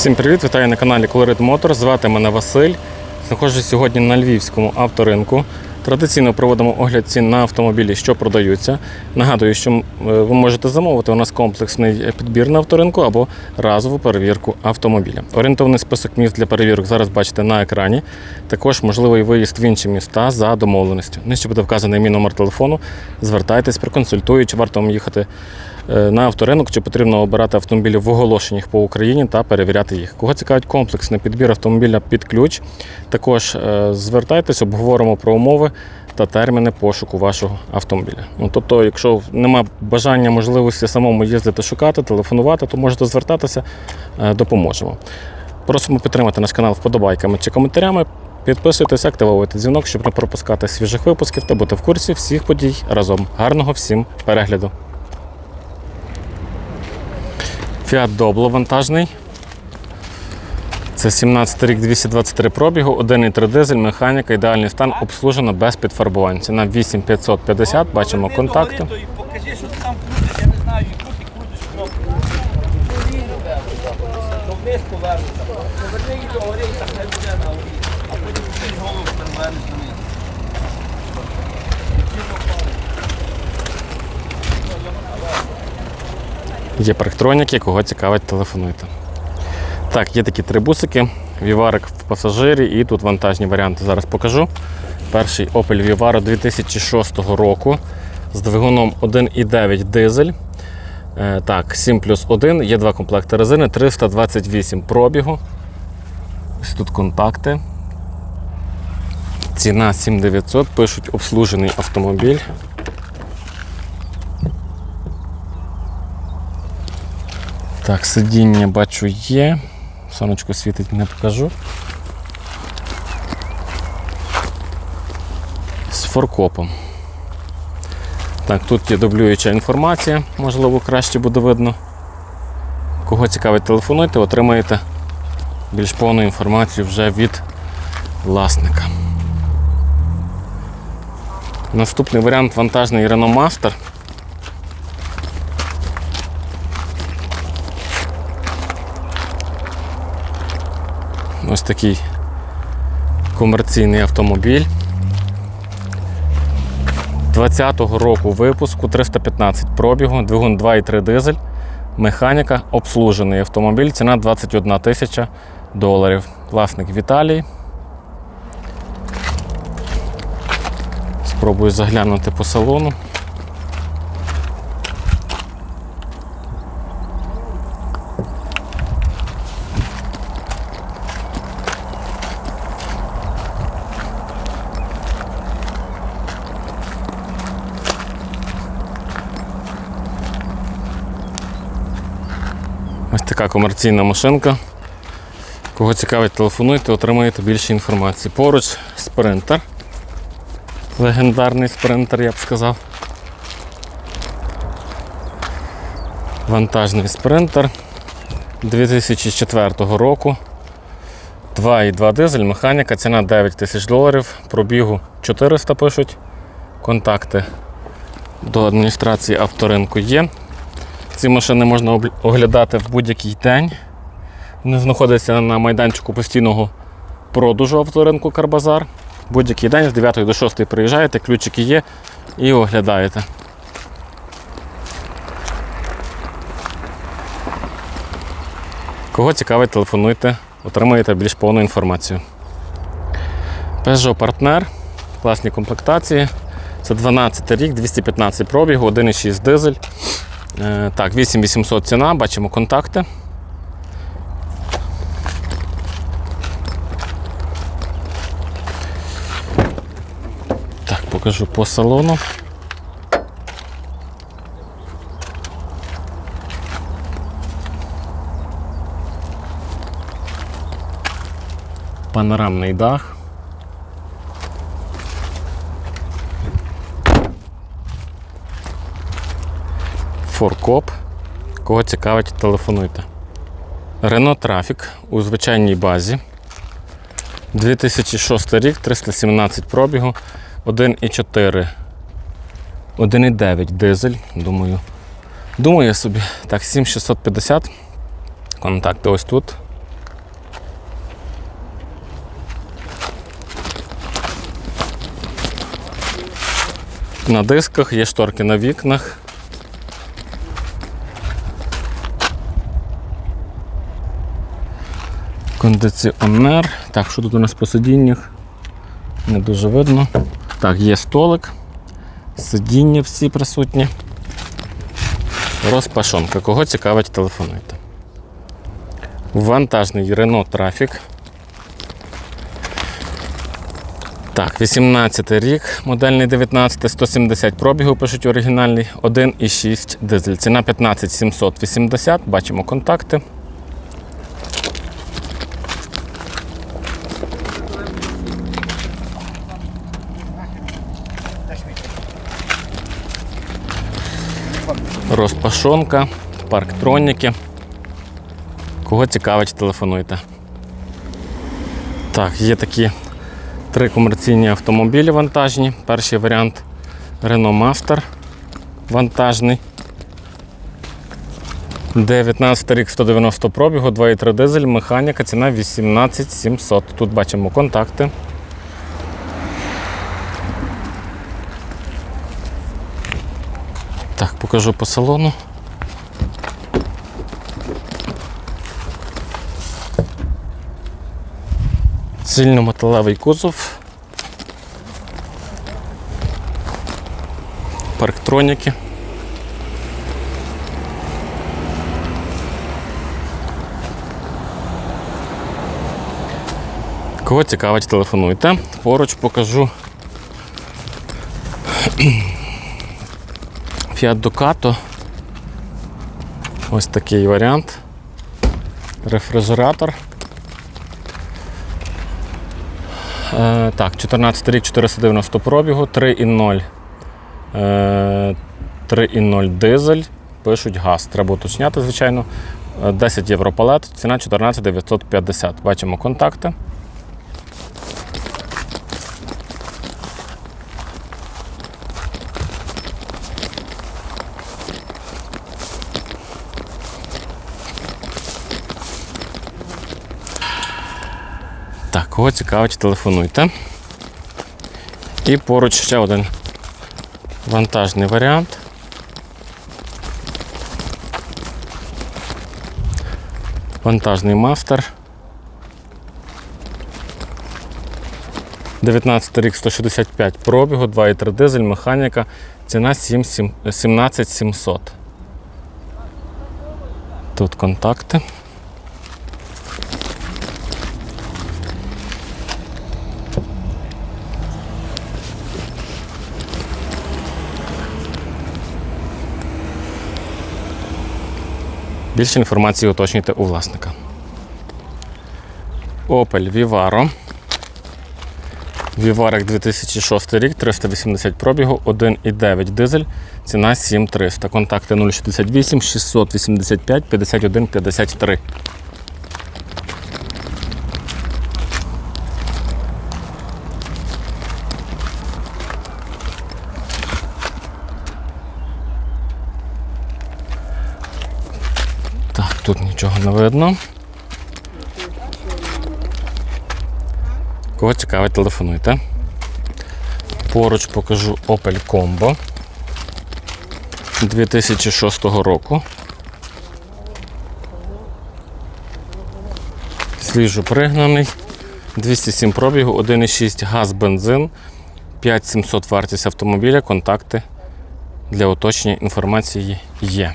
Всім привіт! Вітаю на каналі Colorit Motors. Звати мене Василь. Знаходжусь сьогодні на львівському авторинку. Традиційно проводимо огляд цін на автомобілі, що продаються. Нагадую, що е, ви можете замовити у нас комплексний підбір на авторинку або разову перевірку автомобіля. Орієнтовний список міст для перевірок зараз бачите на екрані. Також можливий виїзд в інші міста за домовленістю. Нижче буде вказаний мій номер телефону. Звертайтесь, проконсультую, чи варто їхати на авторинок, чи потрібно обирати автомобілі в оголошеннях по Україні та перевіряти їх. Кого цікавить комплексний підбір автомобіля під ключ, також е, звертайтесь, обговоримо про умови та терміни пошуку вашого автомобіля. Ну, тобто, якщо немає бажання, можливості самому їздити, шукати, телефонувати, то можете звертатися, е, допоможемо. Просимо підтримати наш канал вподобайками чи коментарями. Підписуйтесь, активовуйте дзвінок, щоб не пропускати свіжих випусків та бути в курсі всіх подій разом. Гарного всім перегляду! Fiat Doblo вантажний. Це 17 рік 223 пробігу, 1,3 дизель, механіка, ідеальний стан, обслужено без підфарбувань. Ціна 8550, бачимо контакти. Покажи, що ти там крутиш, я не знаю, і крути, крутиш кнопку. Вниз повернеться. Поверни її до гори, так хай буде на горі. А потім голову перевернеш вниз. Є парктроніки, кого цікавить, телефонуйте. Так, є такі три бусики. Віварик в пасажирі і тут вантажні варіанти. Зараз покажу. Перший Opel Vivaro 2006 року з двигуном 1,9 дизель. Е, Так, 7 плюс 1, є два комплекти резини, 328 пробігу. Ось тут контакти. Ціна 7900, пишуть обслужений автомобіль. Так, сидіння бачу є. Сонечко світить, не покажу. З форкопом. Так, тут є дублююча інформація, можливо, краще буде видно. Кого цікавить, телефонуйте, отримаєте більш повну інформацію вже від власника. Наступний варіант вантажний Renault Master. Ось такий комерційний автомобіль. 20-го року випуску 315 пробігу, двигун 2,3 дизель, механіка, обслужений автомобіль, ціна 21 тисяча доларів. Власник Віталій. Спробую заглянути по салону. Така комерційна машинка. Кого цікавить, телефонуйте, отримаєте більше інформації. Поруч спринтер. Легендарний спринтер, я б сказав. Вантажний спринтер 2004 року. 2,2 дизель, механіка, ціна 9 тисяч доларів, пробігу 400 пишуть. Контакти до адміністрації авторинку є. Ці машини можна оглядати в будь-який день. Вони знаходяться на майданчику постійного продажу авторинку Карбазар. Будь-який день з 9 до 6 приїжджаєте, ключики є і оглядаєте. Кого цікавить, телефонуйте, отримаєте більш повну інформацію. Peugeot Partner, класні комплектації. Це 12 рік, 215 пробігу, 1,6 дизель. Е, Так, 8800 ціна, бачимо контакти. Так, покажу по салону. Панорамний дах. форкоп. Кого цікавить, телефонуйте. Рено трафік у звичайній базі. 2006 рік, 317 пробігу, 1,4, 1,9 дизель, думаю. Думаю я собі. Так, 7650. Контакти ось тут. На дисках, є шторки на вікнах. Кондиціонер. Так, що тут у нас по сидіннях? Не дуже видно. Так, є столик. Сидіння всі присутні. Розпашонка. Кого цікавить, телефонуйте. Вантажний Renault Traffic. Так, 18 рік, модельний 19, 170 пробігу, пишуть оригінальний, 1,6 дизель. Ціна 15 780, бачимо контакти. Розпашонка, парктроніки. Кого цікавить, телефонуйте. Так, є такі три комерційні автомобілі вантажні. Перший варіант Renault Master вантажний. 19 рік 190 пробігу, 2,3 дизель, механіка, ціна 18 700. Тут бачимо контакти. Так, покажу по салону. Цільнометалевий кузов. Парктроніки. Кого цікавить, телефонуйте. Поруч покажу Fiat Ducato. Ось такий варіант. Рефрижератор. Е, так, 14 рік 490 пробігу, 3,0. Е, 3,0 дизель. Пишуть газ. Треба уточняти, звичайно. Е, 10 євро палет, ціна 14 950. Бачимо контакти. Так, кого цікавить, телефонуйте. І поруч ще один вантажний варіант. Вантажний мастер. 19 рік 165 пробігу, 2,3 дизель, механіка, ціна 7, 7, 17 700. Тут контакти. Більше інформації уточнюйте у власника. Opel Vivaro. Віварик 2006 рік, 380 пробігу, 1,9 дизель, ціна 7300. Контакти 068 685 51 53. Так, тут нічого не видно. Кого цікавить, телефонуйте. Поруч покажу Opel Combo 2006 року. Свіжо пригнаний. 207 пробігу, 1,6 газ бензин, 5700 вартість автомобіля, контакти для уточнення інформації є.